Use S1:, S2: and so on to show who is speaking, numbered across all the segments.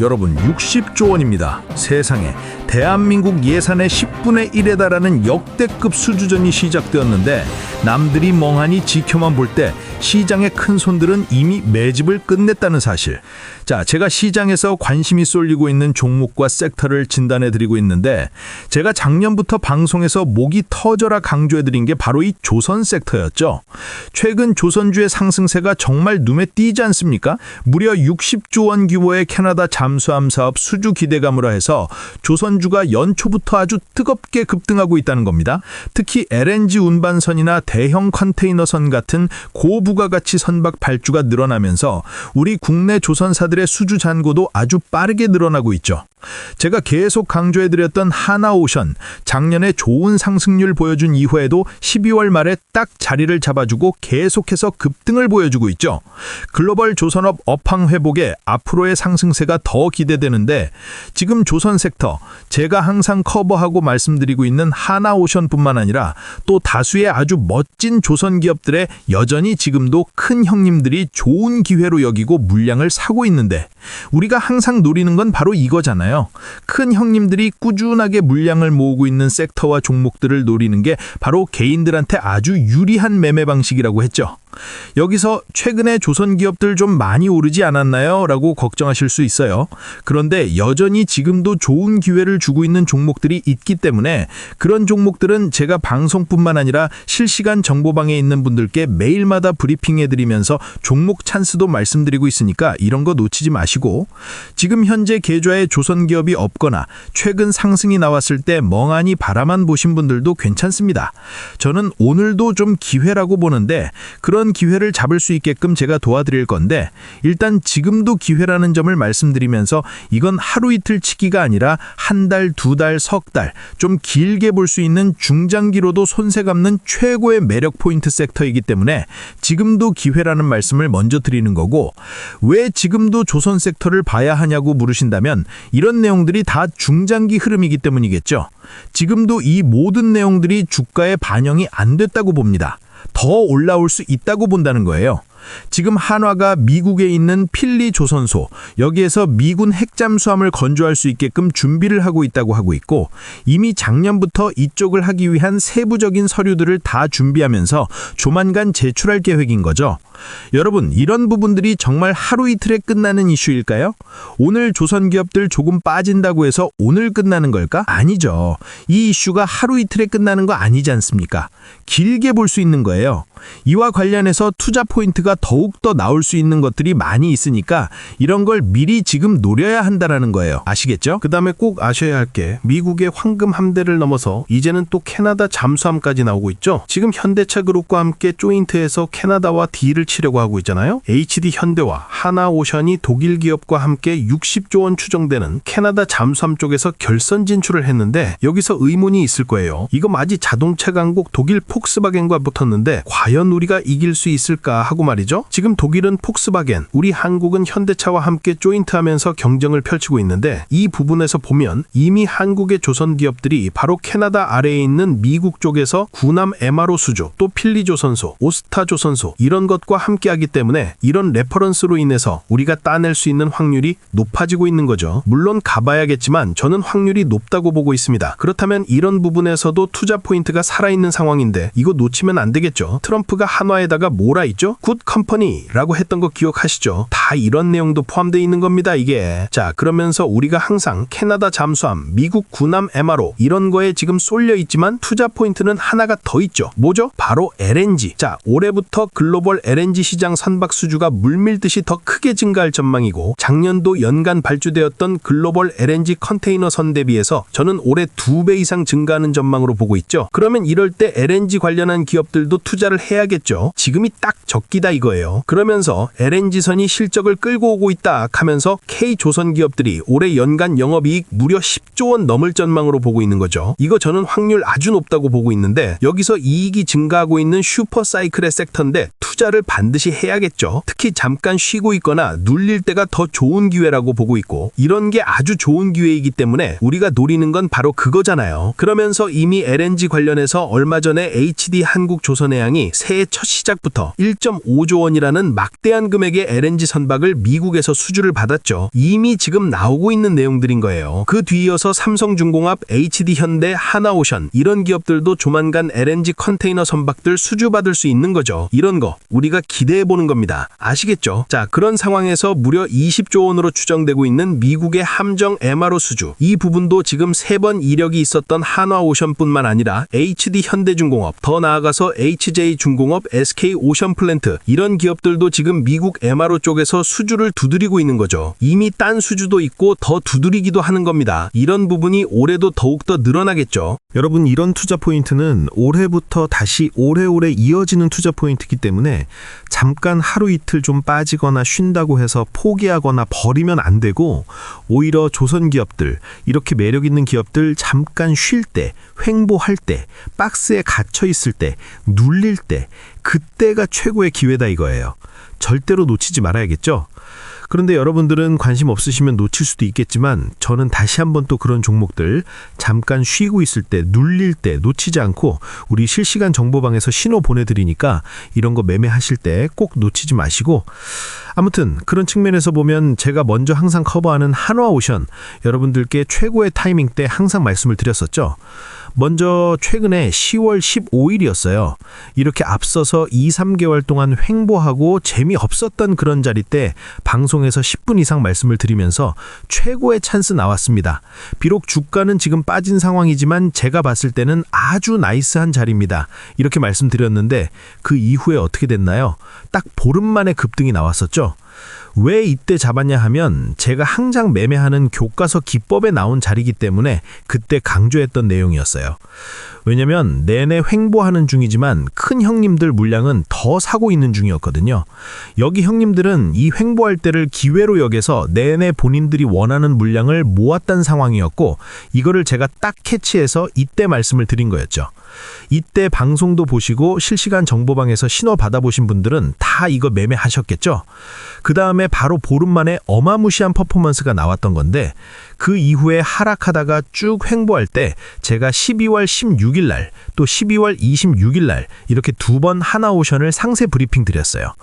S1: 여러분 60조 원입니다. 세상에 대한민국 예산의 10분의 1에 달하는 역대급 수주전이 시작되었는데 남들이 멍하니 지켜만 볼 때 시장의 큰 손들은 이미 매집을 끝냈다는 사실. 자, 제가 시장에서 관심이 쏠리고 있는 종목과 섹터를 진단해 드리고 있는데 제가 작년부터 방송에서 목이 터져라 강조해 드린 게 바로 이 조선 섹터였죠. 최근 조선주의 상승세가 정말 눈에 띄지 않습니까? 무려 60조 원 규모의 캐나다 잠수함 사업 수주 기대감으로 해서 조선주가 연초부터 아주 뜨겁게 급등하고 있다는 겁니다. 특히 LNG 운반선이나 대형 컨테이너선 같은 고부가가치 선박 발주가 늘어나면서 우리 국내 조선사들 의 수주 잔고도 아주 빠르게 늘어나고 있죠. 제가 계속 강조해드렸던 하나오션 작년에 좋은 상승률 보여준 이후에도 12월 말에 딱 자리를 잡아주고 계속해서 급등을 보여주고 있죠. 글로벌 조선업 업황 회복에 앞으로의 상승세가 더 기대되는데 지금 조선 섹터 제가 항상 커버하고 말씀드리고 있는 하나오션뿐만 아니라 또 다수의 아주 멋진 조선 기업들의 여전히 지금도 큰 형님들이 좋은 기회로 여기고 물량을 사고 있는데 우리가 항상 노리는 건 바로 이거잖아요. 큰 형님들이 꾸준하게 물량을 모으고 있는 섹터와 종목들을 노리는 게 바로 개인들한테 아주 유리한 매매 방식이라고 했죠. 여기서 최근에 조선 기업들 좀 많이 오르지 않았나요? 라고 걱정하실 수 있어요. 그런데 여전히 지금도 좋은 기회를 주고 있는 종목들이 있기 때문에 그런 종목들은 제가 방송뿐만 아니라 실시간 정보방에 있는 분들께 매일마다 브리핑해 드리면서 종목 찬스도 말씀드리고 있으니까 이런 거 놓치지 마시고 지금 현재 계좌에 조선 기업이 없거나 최근 상승이 나왔을 때 멍하니 바라만 보신 분들도 괜찮습니다. 저는 오늘도 좀 기회라고 보는데 그런 기회를 잡을 수 있게끔 제가 도와드릴 건데 일단 지금도 기회라는 점을 말씀드리면서 이건 하루 이틀 치기가 아니라 한 달, 두 달, 석 달 좀 길게 볼 수 있는 중장기로도 손색 없는 최고의 매력 포인트 섹터이기 때문에 지금도 기회라는 말씀을 먼저 드리는 거고 왜 지금도 조선 섹터를 봐야 하냐고 물으신다면 이런 내용들이 다 중장기 흐름이기 때문이겠죠. 지금도 이 모든 내용들이 주가에 반영이 안 됐다고 봅니다. 더 올라올 수 있다고 본다는 거예요. 지금 한화가 미국에 있는 필리 조선소 여기에서 미군 핵잠수함을 건조할 수 있게끔 준비를 하고 있다고 하고 있고 이미 작년부터 이쪽을 하기 위한 세부적인 서류들을 다 준비하면서 조만간 제출할 계획인 거죠. 여러분 이런 부분들이 정말 하루 이틀에 끝나는 이슈일까요? 오늘 조선 기업들 조금 빠진다고 해서 오늘 끝나는 걸까? 아니죠. 이 이슈가 하루 이틀에 끝나는 거 아니지 않습니까? 길게 볼 수 있는 거예요. 이와 관련해서 투자 포인트가 더욱더 나올 수 있는 것들이 많이 있으니까 이런 걸 미리 지금 노려야 한다라는 거예요. 아시겠죠?
S2: 그 다음에 꼭 아셔야 할 게 미국의 황금 함대를 넘어서 이제는 또 캐나다 잠수함까지 나오고 있죠. 지금 현대차 그룹과 함께 조인트해서 캐나다와 딜을 치려고 하고 있잖아요. HD 현대와 하나오션이 독일 기업과 함께 60조 원 추정되는 캐나다 잠수함 쪽에서 결선 진출을 했는데 여기서 의문이 있을 거예요. 이거 마치 자동차 강국 독일 폭스바겐과 붙었는데 과연 우리가 이길 수 있을까 하고 말이죠. 지금 독일은 폭스바겐, 우리 한국은 현대차와 함께 조인트하면서 경쟁을 펼치고 있는데 이 부분에서 보면 이미 한국의 조선 기업들이 바로 캐나다 아래에 있는 미국 쪽에서 구남 MRO 수조, 또 필리 조선소, 오스타 조선소 이런 것과 함께하기 때문에 이런 레퍼런스로 인해서 우리가 따낼 수 있는 확률이 높아지고 있는 거죠. 물론 가봐야겠지만 저는 확률이 높다고 보고 있습니다. 그렇다면 이런 부분에서도 투자 포인트가 살아있는 상황인데 이거 놓치면 안 되겠죠. 트럼프가 한화에다가 뭐라 있죠? 굿 컴퍼니라고 했던 거 기억하시죠? 다 이런 내용도 포함되어 있는 겁니다, 이게. 자, 그러면서 우리가 항상 캐나다 잠수함, 미국 군함 MRO 이런 거에 지금 쏠려 있지만 투자 포인트는 하나가 더 있죠. 뭐죠? 바로 LNG. 자, 올해부터 글로벌 LNG 시장 선박 수주가 물밀듯이 더 크게 증가할 전망이고 작년도 연간 발주되었던 글로벌 LNG 컨테이너 선 대비해서 저는 올해 두 배 이상 증가하는 전망으로 보고 있죠. 그러면 이럴 때 LNG 관련한 기업들도 투자를 해야겠죠. 지금이 딱 적기다 이거 예요. 그러면서 LNG선이 실적을 끌고 오고 있다 하면서 K조선 기업들이 올해 연간 영업이익 무려 10조 원 넘을 전망으로 보고 있는 거죠. 이거 저는 확률 아주 높다고 보고 있는데 여기서 이익이 증가하고 있는 슈퍼사이클의 섹터인데 투자를 반드시 해야겠죠. 특히 잠깐 쉬고 있거나 눌릴 때가 더 좋은 기회라고 보고 있고 이런 게 아주 좋은 기회이기 때문에 우리가 노리는 건 바로 그거잖아요. 그러면서 이미 LNG 관련해서 얼마 전에 HD 한국조선해양이 새해 첫 시작부터 1.5조 25조 원이라는 막대한 금액의 LNG 선박을 미국에서 수주를 받았죠. 이미 지금 나오고 있는 내용들인 거예요. 그 뒤이어서 삼성중공업, HD현대, 하나오션 이런 기업들도 조만간 LNG 컨테이너 선박들 수주받을 수 있는 거죠. 이런 거 우리가 기대해 보는 겁니다. 아시겠죠? 자, 그런 상황에서 무려 20조 원으로 추정되고 있는 미국의 함정 MRO 수주. 이 부분도 지금 세 번 이력이 있었던 한화오션뿐만 아니라 HD 현대중공업, 더 나아가서 HJ중공업, SK 오션플랜트 이런 기업들도 지금 미국 MRO 쪽에서 수주를 두드리고 있는 거죠. 이미 딴 수주도 있고 더 두드리기도 하는 겁니다. 이런 부분이 올해도 더욱더 늘어나겠죠.
S3: 여러분 이런 투자 포인트는 올해부터 다시 오래오래 이어지는 투자 포인트이기 때문에 잠깐 하루 이틀 좀 빠지거나 쉰다고 해서 포기하거나 버리면 안 되고 오히려 조선 기업들 이렇게 매력 있는 기업들 잠깐 쉴 때 횡보할 때 박스에 갇혀 있을 때 눌릴 때 그때가 최고의 기회다 이거예요. 절대로 놓치지 말아야겠죠. 그런데 여러분들은 관심 없으시면 놓칠 수도 있겠지만 저는 다시 한번 또 그런 종목들 잠깐 쉬고 있을 때 눌릴 때 놓치지 않고 우리 실시간 정보방에서 신호 보내드리니까 이런 거 매매하실 때 꼭 놓치지 마시고 아무튼 그런 측면에서 보면 제가 먼저 항상 커버하는 한화오션 여러분들께 최고의 타이밍 때 항상 말씀을 드렸었죠. 먼저 최근에 10월 15일이었어요. 이렇게 앞서서 2, 3개월 동안 횡보하고 재미없었던 그런 자리 때 방송에서 10분 이상 말씀을 드리면서 최고의 찬스 나왔습니다. 비록 주가는 지금 빠진 상황이지만 제가 봤을 때는 아주 나이스한 자리입니다. 이렇게 말씀드렸는데 그 이후에 어떻게 됐나요? 딱 보름 만에 급등이 나왔었죠. 왜 이때 잡았냐 하면 제가 항상 매매하는 교과서 기법에 나온 자리이기 때문에 그때 강조했던 내용이었어요. 왜냐면 내내 횡보하는 중이지만 큰 형님들 물량은 더 사고 있는 중이었거든요. 여기 형님들은 이 횡보할 때를 기회로 여겨서 내내 본인들이 원하는 물량을 모았던 상황이었고 이거를 제가 딱 캐치해서 이때 말씀을 드린 거였죠. 이때 방송도 보시고 실시간 정보방에서 신호 받아보신 분들은 다 이거 매매하셨겠죠? 그 다음에 바로 보름 만에 어마무시한 퍼포먼스가 나왔던 건데 그 이후에 하락하다가 쭉 횡보할 때 제가 12월 16일 날 또 12월 26일 날 이렇게 두 번 하나오션을 상세 브리핑 드렸어요.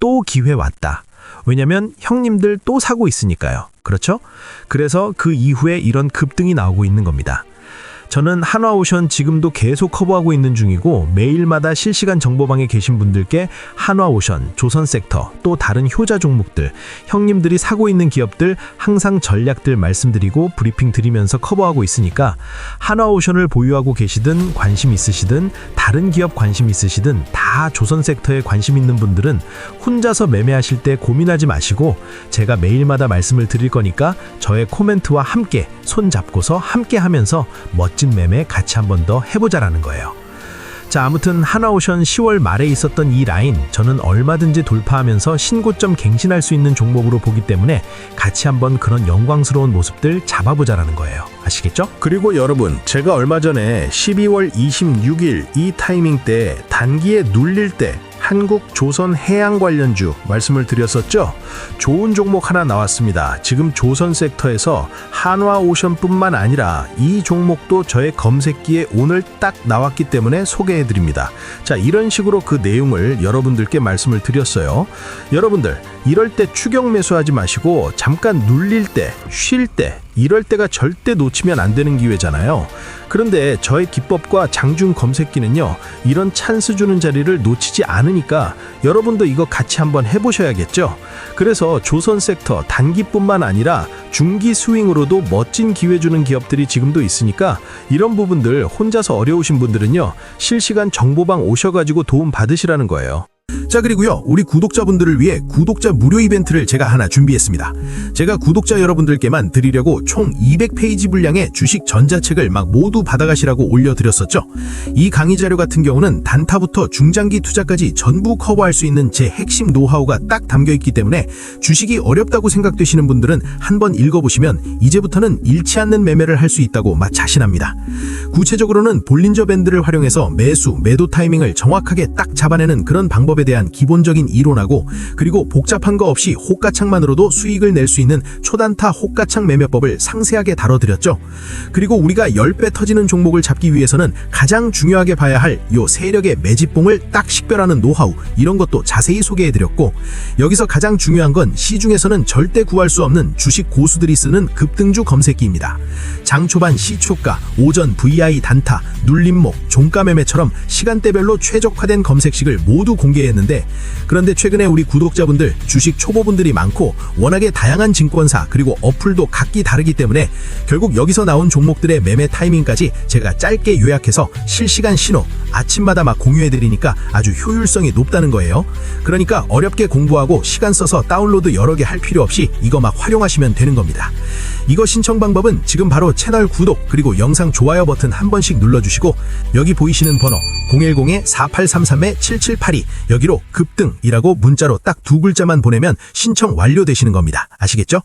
S3: 또 기회 왔다. 왜냐면 형님들 또 사고 있으니까요. 그렇죠? 그래서 그 이후에 이런 급등이 나오고 있는 겁니다. 저는 한화오션 지금도 계속 커버하고 있는 중이고 매일마다 실시간 정보방에 계신 분들께 한화오션, 조선섹터, 또 다른 효자 종목들, 형님들이 사고 있는 기업들 항상 전략들 말씀드리고 브리핑 드리면서 커버하고 있으니까 한화오션을 보유하고 계시든 관심 있으시든 다른 기업 관심 있으시든 다 조선섹터에 관심 있는 분들은 혼자서 매매하실 때 고민하지 마시고 제가 매일마다 말씀을 드릴 거니까 저의 코멘트와 함께 손 잡고서 함께 하면서 멋진 매매 같이 한 번 더 해보자라는 거예요. 자, 아무튼 하나오션 10월 말에 있었던 이 라인 저는 얼마든지 돌파하면서 신고점 갱신할 수 있는 종목으로 보기 때문에 같이 한번 그런 영광스러운 모습들 잡아보자라는 거예요. 아시겠죠?
S2: 그리고 여러분, 제가 얼마 전에 12월 26일 이 타이밍 때 단기에 눌릴 때 한국 조선 해양 관련주 말씀을 드렸었죠. 좋은 종목 하나 나왔습니다. 지금 조선 섹터에서 한화 오션뿐만 아니라 이 종목도 저의 검색기에 오늘 딱 나왔기 때문에 소개해 드립니다. 자, 이런 식으로 그 내용을 여러분들께 말씀을 드렸어요. 여러분들, 이럴 때 추격 매수하지 마시고 잠깐 눌릴 때, 쉴 때, 이럴 때가 절대 놓치면 안 되는 기회잖아요. 그런데 저의 기법과 장중 검색기는요, 이런 찬스 주는 자리를 놓치지 않으니까 여러분도 이거 같이 한번 해보셔야겠죠. 그래서 조선 섹터 단기뿐만 아니라 중기 스윙으로도 멋진 기회 주는 기업들이 지금도 있으니까 이런 부분들 혼자서 어려우신 분들은요, 실시간 정보방 오셔가지고 도움 받으시라는 거예요. 자 그리고요. 우리 구독자분들을 위해 구독자 무료 이벤트를 제가 하나 준비했습니다. 제가 구독자 여러분들께만 드리려고 총 200페이지 분량의 주식 전자책을 막 모두 받아가시라고 올려드렸었죠. 이 강의 자료 같은 경우는 단타부터 중장기 투자까지 전부 커버할 수 있는 제 핵심 노하우가 딱 담겨있기 때문에 주식이 어렵다고 생각되시는 분들은 한번 읽어보시면 이제부터는 잃지 않는 매매를 할 수 있다고 맛 자신합니다. 구체적으로는 볼린저 밴드를 활용해서 매수, 매도 타이밍을 정확하게 딱 잡아내는 그런 방법에 대한 대한 기본적인 이론하고 그리고 복잡한 거 없이 호가창만으로도 수익을 낼 수 있는 초단타 호가창 매매법을 상세하게 다뤄드렸죠. 그리고 우리가 10배 터지는 종목을 잡기 위해서는 가장 중요하게 봐야 할 요 세력의 매집봉을 딱 식별하는 노하우 이런 것도 자세히 소개해드렸고 여기서 가장 중요한 건 시중에서는 절대 구할 수 없는 주식 고수들이 쓰는 급등주 검색기입니다. 장 초반 시초가, 오전 VI 단타, 눌림목, 종가 매매처럼 시간대별로 최적화된 검색식을 모두 공개했는데 그런데 최근에 우리 구독자분들 주식 초보분들이 많고 워낙에 다양한 증권사 그리고 어플도 각기 다르기 때문에 결국 여기서 나온 종목들의 매매 타이밍까지 제가 짧게 요약해서 실시간 신호 아침마다 막 공유해드리니까 아주 효율성이 높다는 거예요. 그러니까 어렵게 공부하고 시간 써서 다운로드 여러 개 할 필요 없이 이거 막 활용하시면 되는 겁니다. 이거 신청 방법은 지금 바로 채널 구독 그리고 영상 좋아요 버튼 한 번씩 눌러주시고 여기 보이시는 번호 010-4833-7782 여기로 급등이라고 문자로 딱 두 글자만 보내면 신청 완료되시는 겁니다. 아시겠죠?